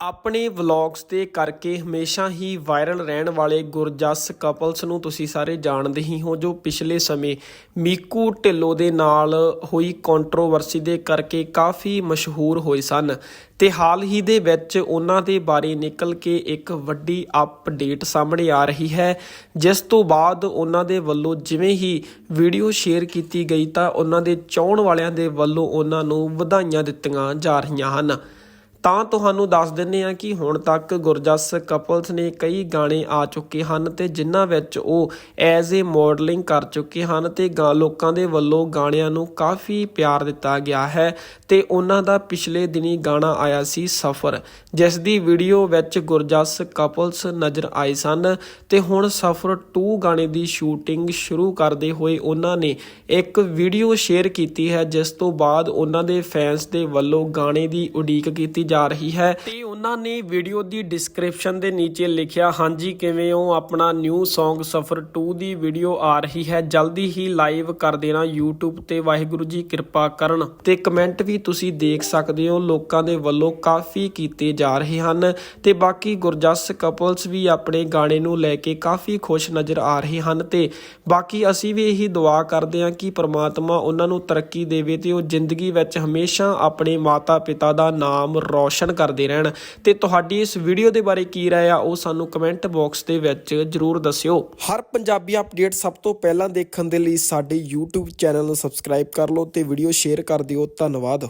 ਆਪਣੇ ਵਲੌਗਸ ਦੇ ਕਰਕੇ ਹਮੇਸ਼ਾ ਹੀ ਵਾਇਰਲ ਰਹਿਣ ਵਾਲੇ ਗੁਰਜਸ ਕਪਲਸ ਨੂੰ ਤੁਸੀਂ ਸਾਰੇ ਜਾਣਦੇ ਹੀ ਹੋ, ਜੋ ਪਿਛਲੇ ਸਮੇਂ ਮੀਕੂ ਢਿੱਲੋਂ ਦੇ ਨਾਲ ਹੋਈ ਕੰਟਰੋਵਰਸੀ ਦੇ ਕਰਕੇ ਕਾਫੀ ਮਸ਼ਹੂਰ ਹੋਏ ਸਨ ਤੇ ਹਾਲ ਹੀ ਦੇ ਵਿੱਚ ਉਹਨਾਂ ਦੇ ਬਾਰੇ ਨਿਕਲ ਕੇ ਇੱਕ ਵੱਡੀ ਅਪਡੇਟ ਸਾਹਮਣੇ ਆ ਰਹੀ ਹੈ। ਜਿਸ ਤੋਂ ਬਾਅਦ ਉਹਨਾਂ ਦੇ ਵੱਲੋਂ ਜਿਵੇਂ ਹੀ ਵੀਡੀਓ ਸ਼ੇਅਰ ਕੀਤੀ ਗਈ ਤਾਂ ਉਹਨਾਂ ਦੇ ਚਾਹਣ ਵਾਲਿਆਂ ਦੇ ਵੱਲੋਂ ਉਹਨਾਂ ਨੂੰ ਵਧਾਈਆਂ ਦਿੱਤੀਆਂ ਜਾ ਰਹੀਆਂ ਹਨ। ਤਾਂ ਤੁਹਾਨੂੰ ਦੱਸ ਦਿੰਨੇ ਆ ਕਿ ਹੁਣ ਤੱਕ ਗੁਰਜਸ ਕਪਲਸ ਨੇ ਕਈ ਗਾਣੇ ਆ ਚੁੱਕੇ ਹਨ ਤੇ ਜਿਨ੍ਹਾਂ ਵਿੱਚ ਉਹ ਐਜ਼ ਏ ਮਾਡਲਿੰਗ ਕਰ ਚੁੱਕੇ ਹਨ ਤੇ ਗਾ ਲੋਕਾਂ ਦੇ ਵੱਲੋਂ ਗਾਣਿਆਂ ਨੂੰ ਕਾਫੀ ਪਿਆਰ ਦਿੱਤਾ ਗਿਆ ਹੈ ਤੇ ਉਹਨਾਂ ਦਾ ਪਿਛਲੇ ਦਿਨੀ ਗਾਣਾ ਆਇਆ ਸੀ ਸਫਰ, ਜਿਸ ਦੀ ਵੀਡੀਓ ਵਿੱਚ ਗੁਰਜਸ ਕਪਲਸ ਨਜ਼ਰ ਆਏ ਸਨ ਤੇ ਹੁਣ ਸਫਰ 2 ਗਾਣੇ ਦੀ ਸ਼ੂਟਿੰਗ ਸ਼ੁਰੂ ਕਰਦੇ ਹੋਏ ਉਹਨਾਂ ਨੇ ਇੱਕ ਵੀਡੀਓ ਸ਼ੇਅਰ ਕੀਤੀ ਹੈ, ਜਿਸ ਤੋਂ ਬਾਅਦ ਉਹਨਾਂ ਦੇ ਫੈਨਸ ਦੇ ਵੱਲੋਂ ਗਾਣੇ ਦੀ ਉਡੀਕ ਕੀਤੀ ਜਾ ਰਹੀ ਹੈ। ਤੇ ਉਹਨਾਂ ਨੇ ਵੀਡੀਓ ਦੀ ਡਿਸਕ੍ਰਿਪਸ਼ਨ ਦੇ ਨੀਚੇ ਲਿਖਿਆ, ਹਾਂਜੀ, ਕਿਵੇਂ ਹੋ? ਆਪਣਾ ਨਿਊ Song ਸਫਰ 2 ਦੀ ਵੀਡੀਓ ਆ ਰਹੀ ਹੈ। ਜਲਦੀ ਹੀ ਲਾਈਵ ਕਰ ਦੇਣਾ YouTube ਤੇ। ਵਾਹਿਗੁਰੂ ਜੀ, ਕਿਰਪਾ ਕਰਨ। ਤੇ ਕਮੈਂਟ ਵੀ ਤੁਸੀਂ ਦੇਖ ਸਕਦੇ ਹੋ। ਲੋਕਾਂ ਦੇ ਵੱਲੋਂ ਕਾਫੀ ਕੀਤੇ ਜਾ ਰਹੇ ਹਨ। ਤੇ ਬਾਕੀ ਗੁਰਜਸ ਕਪਲਸ ਵੀ ਆਪਣੇ ਗਾਣੇ ਨੂੰ ਲੈ ਕੇ ਕਾਫੀ ਖੁਸ਼ ਨਜ਼ਰ ਆ ਰਹੇ ਹਨ। ਤੇ ਬਾਕੀ ਅਸੀਂ ਵੀ ਇਹੀ ਦੁਆ ਕਰਦੇ ਹਾਂ ਕਿ ਪ੍ਰਮਾਤਮਾ ਉਹਨਾਂ ਨੂੰ ਤਰੱਕੀ ਦੇਵੇ ਤੇ ਉਹ ਜ਼ਿੰਦਗੀ ਵਿੱਚ ਹਮੇਸ਼ਾ ਆਪਣੇ ਮਾਤਾ ਪਿਤਾ ਦਾ ਨਾਮ ਰੌਸ਼ਨ ਕਰਦੇ ਰਹਿਣ। ਤੇ ਤੁਹਾਡੀ ਇਸ ਵੀਡੀਓ ਦੇ ਬਾਰੇ ਕੀ ਰਾਏ ਆ, ਉਹ ਸਾਨੂੰ ਕਮੈਂਟ ਬਾਕਸ ਦੇ ਵਿੱਚ ਜਰੂਰ ਦੱਸਿਓ। ਹਰ ਪੰਜਾਬੀ ਅਪਡੇਟ ਸਭ ਤੋਂ ਪਹਿਲਾਂ ਦੇਖਣ ਦੇ ਲਈ ਸਾਡੇ YouTube ਚੈਨਲ ਨੂੰ ਸਬਸਕ੍ਰਾਈਬ ਕਰ ਲਓ ਤੇ ਵੀਡੀਓ ਸ਼ੇਅਰ ਕਰ ਦਿਓ। ਧੰਨਵਾਦ।